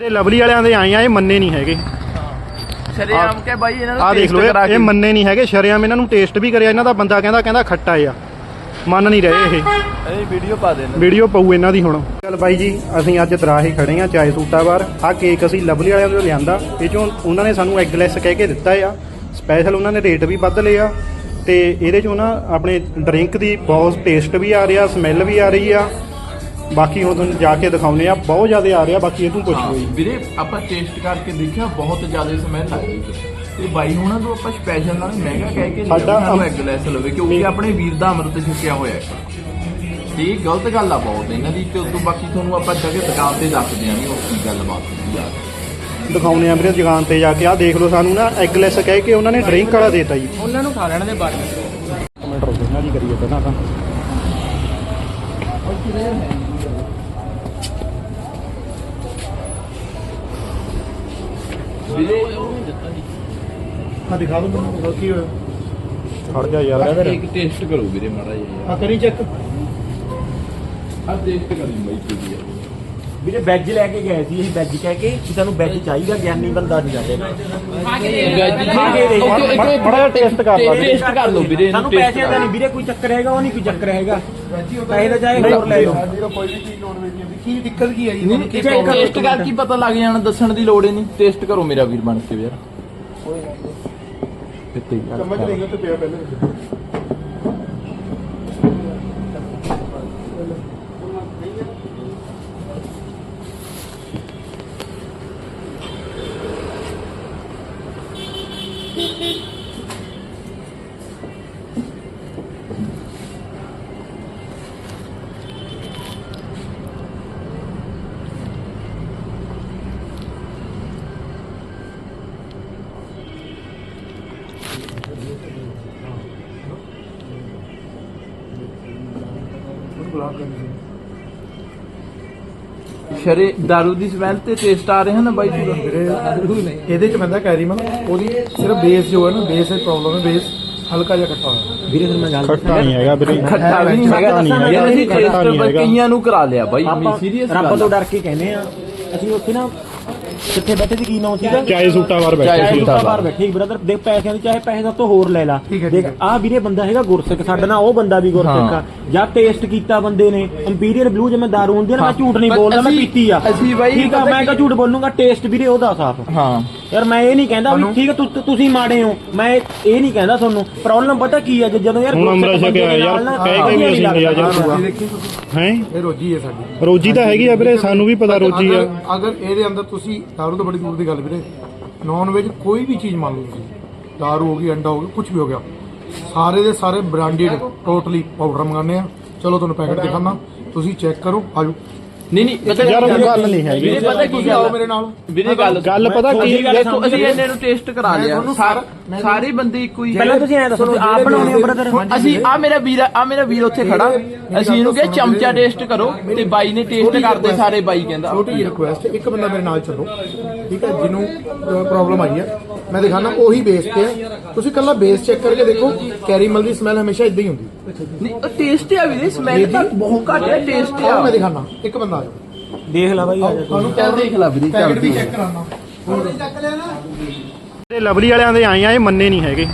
ਤੇ ਲਵਲੀ ਵਾਲਿਆਂ ਦੇ ਆਏ ਆ ਇਹ ਮੰਨੇ ਨਹੀਂ ਹੈਗੇ। ਸ਼ਰੇਆਮ ਕੇ ਬਾਈ ਇਹਨਾਂ ਨੂੰ ਆਹ ਦੇਖ ਲਓ ਇਹ- ਇਹ ਮੰਨੇ ਨਹੀਂ ਹੈਗੇ ਸ਼ਰਿਆਮ ਇਹਨਾਂ ਨੂੰ ਟੇਸਟ ਵੀ ਕਰਿਆ ਇਹਨਾਂ ਦਾ ਬੰਦਾ ਕਹਿੰਦਾ ਕਹਿੰਦਾ ਖੱਟਾ ਆ। ਮੰਨ ਨਹੀਂ ਰਹੇ ਇਹ। ਇਹ ਵੀਡੀਓ ਪਾ ਦੇਣਾ। ਵੀਡੀਓ ਪਊ ਇਹਨਾਂ ਦੀ ਹੁਣ। ਚਲ ਬਾਈ ਜੀ ਅਸੀਂ ਅੱਜ ਦਰਾਹੇ ਖੜੇ ਆ ਚਾਏ ਸੂਟਾ ਬਾਰ ਆਹ ਕੇਕ ਅਸੀਂ ਲਵਲੀ ਵਾਲਿਆਂ ਤੋਂ ਲਿਆਂਦਾ। ਇਹ ਚੋਂ ਉਹਨਾਂ ਨੇ ਸਾਨੂੰ ਐਗਲੈਸ ਕਹਿ ਕੇ ਦਿੱਤਾ ਆ। ਸਪੈਸ਼ਲ ਉਹਨਾਂ ਨੇ ਰੇਟ ਵੀ ਵੱਧ ਲਿਆ ਤੇ ਇਹਦੇ ਚੋਂ ਨਾ ਆਪਣੇ ਡਰਿੰਕ ਦੀ ਬਹੁਤ ਟੇਸਟ ਵੀ ਆ ਰਿਹਾ ਸਮੈਲ ਵੀ ਆ ਰਹੀ ਆ। ਬਾਕੀ ਹੁਣ ਤੁਹਾਨੂੰ ਜਾ ਕੇ ਦਿਖਾਉਨੇ ਆ ਬਹੁਤ ਜ਼ਿਆਦਾ ਆ ਰਿਹਾ ਬਾਕੀ ਇਹ ਤੂੰ ਪੁੱਛ ਲਓ ਜੀ। ਵੀਰੇ ਆਪਾਂ ਟੇਸਟ ਕਰਕੇ ਦੇਖਿਆ ਬਹੁਤ ਜ਼ਿਆਦਾ ਸਮੈਲ ਲੱਗ ਰਹੀ ਹੈ ਤੇ ਬਾਈ ਹੁਣਾਂ ਤੋਂ ਆਪਾਂ ਸਪੈਸ਼ਲ ਨਾਲ ਮਹਿੰਗਾ ਕਹਿ ਕੇ ਸਾਡਾ ਸਾਨੂੰ ਅਮ- ਐਗ ਲੈਸ ਲਵੇ ਕਿਉਂਕਿ ਆਪਣੇ ਵੀਰ ਦਾ ਅਮਰਤ ਛਕਿਆ ਹੋਇਆ ਹੈ। ਤੇ ਇਹ ਗਲਤ ਗੱਲ ਆ ਬਹੁਤ ਇਹਨਾਂ ਦੀ ਤੇ ਉਦੋਂ ਬਾਕੀ ਤੁਹਾਨੂੰ ਆਪਾਂ ਜਗ੍ਹਾ ਦੁਕਾਨ ਤੇ ਦੱਸਦੇ ਆਂ ਵੀ ਉਹ ਕੀ ਗੱਲ ਬਾਤ ਹੁੰਦੀ ਆ। ਦਿਖਾਉਨੇ ਆ ਵੀਰੇ ਦੁਕਾਨ ਤੇ ਜਾ ਕੇ। ਆ ਦੇਖ ਲਓ ਸਾਨੂੰ ਨਾ ਐਗਲੈਸ ਕਹਿ ਕੇ ਉਹਨਾਂ ਨੇ ਡਰਿੰਕ ਵਾਲਾ ਦੇਤਾ ਜੀ। ਉਹਨਾਂ ਨੂੰ ਖਾ ਲੈਣ ਦੇ ਬਾਰੇ ਕਮੈਂਟ ਰੁਕੋ ਨਾ ਜੀ ਕਰੀਏ ਪਹਿਲਾਂ ਤਾਂ। ਵੀਰੇ ਆ ਦਿਖਾ ਦੋ ਮੈਨੂੰ ਕੀ ਹੋਇਆ? ਖੜ ਜਾ ਯਾਰ ਇੱਕ ਟੇਸਟ ਕਰੋ ਵੀਰੇ ਮਾੜਾ ਜਿਹਾ। ਆ ਕਰੀ ਚੈੱਕ ਆ ਟੇਸਟ ਕਰੀ ਬਾਈ ਕੀ ਆ। ਵੀਰੇ ਵੈਜ ਲੈ ਕੇ ਗਏ ਸੀ ਅਸੀਂ ਵੈਜ ਕਹਿ ਕੇ ਕਿ ਸਾਨੂੰ ਵੈਜ ਚਾਹੀਦਾ ਗਿਆਨੀ ਬੰਦਾ ਨਹੀਂ ਜਾਂਦੇ ਬੜਾ ਟੇਸਟ ਕਰ ਲਾ ਵੀਰੇ। ਟੇਸਟ ਕਰ ਲਓ ਵੀਰੇ ਇਹਨੂੰ ਸਾਨੂੰ ਪੈਸਿਆਂ ਦਾ ਨਹੀਂ ਵੀਰੇ ਕੋਈ ਚੱਕਰ ਹੈਗਾ ਉਹ ਨਹੀਂ ਕੋਈ ਚੱਕਰ ਹੈਗਾ। ਪੈਸੇ ਤਾਂ ਚਾਹੇ ਹੋਰ ਲੈ ਲਓ। ਕੀ ਦਿੱਕਤ ਕੀ ਹੈ ਨਹੀਂ ਟੇਸਟ ਕਰ ਕੀ ਪਤਾ ਲੱਗ ਜਾਣਾ ਦੱਸਣ ਦੀ ਲੋੜ ਹੀ ਨਹੀਂ। ਟੇਸਟ ਕਰੋ ਮੇਰਾ ਵੀਰ ਬਣ ਕੇ ਯਾਰ। ਕਿੱਥੇ ਚਮਚ ਦੇ ਕੇ ਤੇ ਪਿਆ ਪਹਿਲੇ। ਸ਼ਰੇ ਦਾਰੂ ਦੀ ਸਮੈਲ ਤੇ ਟੇਸਟ ਆ ਰਿਹਾ ਨਾ ਬਾਈ ਪੂਰਾ ਇਹਦੇ ਚ ਬੰਦਾ ਕੈਰੀਮਲ ਉਹਦੀ ਸਿਰਫ ਬੇਸ ਜੋ ਹੈ ਨਾ ਬੇਸ ਦੀ ਪ੍ਰੋਬਲਮ ਹੈ ਬੇਸ ਹਲਕਾ ਜਿਹਾ ਖੱਟਾ ਹੋਇਆ। ਵੀਰੇ ਫਿਰ ਮੈਂ ਗੱਲ ਖੱਟਾ ਨਹੀਂ ਹੈਗਾ ਵੀਰੇ। ਖੱਟਾ ਵੀ ਨਹੀਂ ਹੈਗਾ। ਨਹੀਂ ਯਾਰ ਅਸੀਂ ਖੱਟਾ ਨਹੀਂ ਟੇਸਟ ਹੈਗਾ। ਕਈਆਂ ਨੂੰ ਕਰਾ ਲਿਆ ਬਾਈ ਮੈਂ ਆਪਾਂ ਸੀਰੀਅਸ ਰੱਬ ਤੋਂ ਡਰ ਕੇ ਕਹਿੰਦੇ ਆ ਅਸੀਂ ਉੱਥੇ ਨਾ ਕਿੱਥੇ ਬੈਠੇ ਸੀ? ਕੀ ਨਾਮ ਸੀਗਾ? ਚਾਏ ਸੂਟਾ ਬਾਰ ਬੈਠੇ ਚਾਹੇ ਸੀ। ਸੂਟਾ ਬਾਹਰ ਬੈਠੇ ਬ੍ਰਦਰ ਦੇਖ ਪੈਸਿਆਂ ਦੀ ਚਾਹੇ ਪੈਸੇ ਦਾ ਤੋਂ ਹੋਰ ਲੈ ਲਾ। ਦੇਖ ਆਹ ਵੀਰੇ ਬੰਦਾ ਹੈਗਾ ਗੁਰਸਿੱਖ ਸਾਡਾ ਨਾਲ ਉਹ ਬੰਦਾ ਵੀ ਗੁਰਸਿੱਖ ਆ। ਜਾਂ ਟੇਸਟ ਕੀਤਾ ਬੰਦੇ ਨੇ। ਇੰਪੀਰੀਅਲ ਬਲੂ ਜਿਵੇਂ ਦਾਰੂ ਹੁੰਦੀ ਆ ਨਾ ਮੈਂ। ਝੂਠ ਨਹੀਂ ਬੋਲਦਾ ਮੈਂ ਪੀਤੀ ਆ। ਅਸੀਂ ਬਾਈ ਠੀਕ ਆ ਮੈਂ ਕਾ ਝੂਠ ਬੋਲੂੰਗਾ ਟੇਸਟ ਵੀਰੇ ਉਹਦਾ ਸਾਫ਼। ਹਾਂ। ਯਾਰ ਮੈਂ ਇਹ ਨਹੀਂ ਕਹਿੰਦਾ ਵੀ ਠੀਕ ਹੈ ਤੁ- ਤੁ- ਤੁਸੀਂ ਮਾੜੇ ਹੋ। ਮੈਂ ਇਹ ਨਹੀਂ ਕਹਿੰਦਾ ਤੁਹਾਨੂੰ। ਪ੍ਰੋਬਲਮ ਪਤਾ ਕੀ ਹੈ ਜਦੋਂ ਯਾਰ ਹੁਣ ਅੰਮ੍ਰਿਤ ਛਕਿਆ ਦੇ ਯਾਰ, ਨਾਲ ਨਾ ਕਹਿ ਕੇ ਵੀ ਵਧੀਆ ਅਸੀਂ ਨਹੀਂ ਲੱਗਦਾ। ਦੇਖੀ ਤੁਸੀਂ। ਹੈ? ਇਹ ਰੋਜੀ ਹੈ ਸਾਡੀ। ਰੋਜੀ ਤਾਂ ਹੈਗੀ ਆ ਵੀਰੇ ਸਾਨੂੰ ਵੀ ਪਤਾ ਰੋਜੀ ਆ। ਅਗਰ- ਅਗਰ ਇਹਦੇ ਅੰਦਰ ਤੁਸੀਂ ਦਾਰੂ ਤੋਂ ਬੜੀ ਦੂਰ ਦੀ ਗੱਲ ਵੀਰੇ ਨਾਨ ਵੈਜ ਕੋਈ ਵੀ ਚੀਜ਼ ਮੰਨ ਲਓ ਤੁਸੀਂ। ਦਾਰੂ ਹੋ ਗਈ ਅੰਡਾ ਹੋ ਗਿਆ ਕੁਝ ਵੀ ਹੋ ਗਿਆ। ਸਾਰੇ ਦੇ ਸਾਰੇ ਬ੍ਰਾਂਡਡ ਟੋਟਲੀ ਪਾਊਡਰ ਮੰਗਾਉਂਦੇ ਆ। ਚਲੋ ਤੁਹਾਨੂੰ ਪੈਕਟ ਦਿਖਾਣਾ ਤੁਸੀਂ ਚੈੱਕ ਕਰੋ ਆਜੋ ਨਹੀਂ ਨਹੀਂ ਪਤਾ ਯਾਰ, ਕੀ ਗੱਲ ਨਹੀਂ ਹੈਗੀ। ਵੀਰੇ ਪਤਾ ਕੀ ਗੱਲ? ਮੇਰੇ ਨਾਲ। ਵੀਰੇ ਗੱਲ ਗੱਲ ਪਤਾ ਕੀ ਦੇਖੋ ਅਸੀਂ ਇਹਨੇ ਨੂੰ ਟੇਸਟ ਕਰਾ ਲਿਆ ਸਾਰ- ਬੰਦੇ ਇੱਕੋ ਹੀ ਪਹਿਲਾਂ ਤੁਸੀਂ ਐਂ ਦੱਸੋ ਤੁਸੀਂ ਆਪ ਬਣਾਉਣੇ ਹੋ ਬ੍ਰਦਰ ਅਸੀਂ ਆ ਮੇਰਾ ਵੀਰ ਆ ਮੇਰਾ ਵੀਰ ਉੱਥੇ ਖੜਾ। ਅਸੀਂ ਇਹਨੂੰ ਕਿਹਾ ਚਮਚਾ ਟੇਸਟ ਕਰੋ ਤੇ ਬਾਈ ਨੇ ਟੇਸਟ ਕਰਦੇ ਸਾਰੇ ਬਾਈ ਕਹਿੰਦਾ। ਛੋਟੀ ਜਿਹੀ ਰਿਕੁਐਸਟ ਇੱਕ ਬੰਦਾ ਮੇਰੇ ਨਾਲ ਚੱਲੋ। ਠੀਕ ਹੈ ਜਿਹਨੂੰ ਪ੍ਰੋਬਲਮ ਆਈ ਹੈ। ਮੈਂ ਦਿਖਾਣਾ ਉਹੀ ਬੇਸ ਤੇ ਹੈ। ਤੁਸੀਂ ਕੱਲਾ ਬੇਸ ਚੈੱਕ ਕਰਕੇ ਦੇਖੋ ਕੈਰੀਮਲ ਦੀ ਸਮੈਲ ਹਮੇਸ਼ਾ ਇਦਾਂ ਹੀ ਹੁੰਦੀ ਨਹੀਂ ਉਹ ਟੇਸਟ ਆ ਵੀਰੇ ਸਮੈਲ ਤਾਂ ਬਹੁਤ ਘੱਟ ਹੈ ਟੇਸਟ ਆਓ ਆ। ਮੈਂ ਦਿਖਾਣਾ ਇੱਕ ਬੰਦਾ ਆਜੋ ਦੇਖ ਲੈ ਬਾਈ ਆ ਜਾ। ਤੂੰ। ਤੁਹਾਨੂੰ ਚੱਲ ਦੇਖ ਲੈ ਵੀਰੇ ਚੱਲ ਪੈਕਟ ਵੀ ਚੈੱਕ ਕਰਾਉਣਾ। ਤੇ ਲਵਲੀ ਵਾਲਿਆਂ ਦੇ ਆਏ ਆ ਇਹ ਮੰਨੇ ਨਹੀਂ ਹੈਗੇ।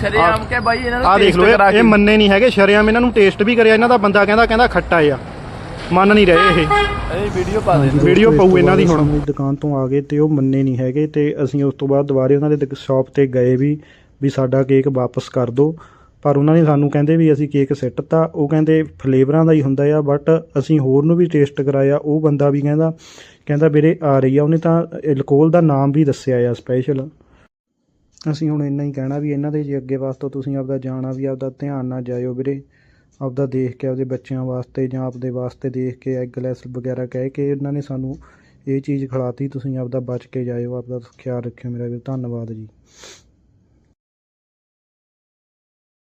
ਸ਼ਰੇਆਮ ਕੇ ਬਾਈ ਇਹਨਾਂ ਨੂੰ ਆ ਦੇਖ ਲਓ ਇਹ- ਇਹ ਮੰਨੇ ਨਹੀਂ ਹੈਗੇ ਸ਼ਰਿਆਮ ਇਹਨਾਂ ਨੂੰ ਟੇਸਟ ਵੀ ਕਰਿਆ ਇਹਨਾਂ ਦਾ ਬੰਦਾ ਕਹਿੰਦਾ ਕਹਿੰਦਾ ਖੱਟਾ ਆ ਮੰਨ ਨਹੀਂ ਰਹੇ ਇਹ। ਇਹ ਵੀਡੀਓ ਪਾ ਵੀਡੀਓ ਪਊ ਇਹਨਾਂ ਦੀ ਹੁਣ। ਦੁਕਾਨ ਤੋਂ ਆ ਗਏ ਤੇ ਉਹ ਮੰਨੇ ਨਹੀਂ ਹੈਗੇ ਤੇ ਅਸੀਂ ਉਸ ਤੋਂ ਬਾਅਦ ਦੁਬਾਰੇ ਉਹਨਾਂ ਦੇ ਸ਼ਾਪ ਤੇ ਗਏ ਵੀ ਵੀ ਸਾਡਾ ਕੇਕ ਵਾਪਸ ਕਰ ਦਿਓ। ਪਰ ਉਹਨਾਂ ਨੇ ਸਾਨੂੰ ਕਹਿੰਦੇ ਵੀ ਅਸੀਂ ਕੇਕ ਸਿੱਟਤਾ ਉਹ ਕਹਿੰਦੇ ਫਲੇਵਰਾਂ ਦਾ ਹੀ ਹੁੰਦਾ ਆ ਬਟ ਅਸੀਂ ਹੋਰ ਨੂੰ ਵੀ ਟੇਸਟ ਕਰਾਇਆ। ਉਹ ਬੰਦਾ ਵੀ ਕਹਿੰਦਾ ਕਹਿੰਦਾ ਵੀਰੇ ਆ ਰਹੀ ਆ। ਉਹਨੇ ਤਾਂ ਅਲਕੋਹਲ ਦਾ ਨਾਮ ਵੀ ਦੱਸਿਆ ਆ ਸਪੈਸ਼ਲ ਅਸੀਂ ਹੁਣ ਇੰਨਾ ਹੀ ਕਹਿਣਾ ਵੀ ਇਹਨਾਂ ਦੇ ਜੇ ਅੱਗੇ ਵਾਸਤੇ ਤੁਸੀਂ ਆਪਦਾ ਜਾਣਾ ਵੀ ਆਪਦਾ ਧਿਆਨ ਨਾਲ ਜਾਇਓ ਵੀਰੇ। ਆਪਦਾ ਦੇਖ ਕੇ ਆਪਦੇ ਬੱਚਿਆਂ ਵਾਸਤੇ ਜਾਂ ਆਪਦੇ ਵਾਸਤੇ ਦੇਖ ਕੇ ਐਗਲੈਸ ਵਗੈਰਾ ਕਹਿ ਕੇ ਇਹਨਾਂ ਨੇ ਸਾਨੂੰ ਇਹ ਚੀਜ਼ ਖਿਲਾਤੀ, ਤੁਸੀਂ ਆਪਦਾ ਬਚ ਕੇ ਜਾਇਓ, ਆਪਦਾ ਖਿਆਲ ਰੱਖਿਓ ਮੇਰਾ ਵੀ ਧੰਨਵਾਦ ਜੀ।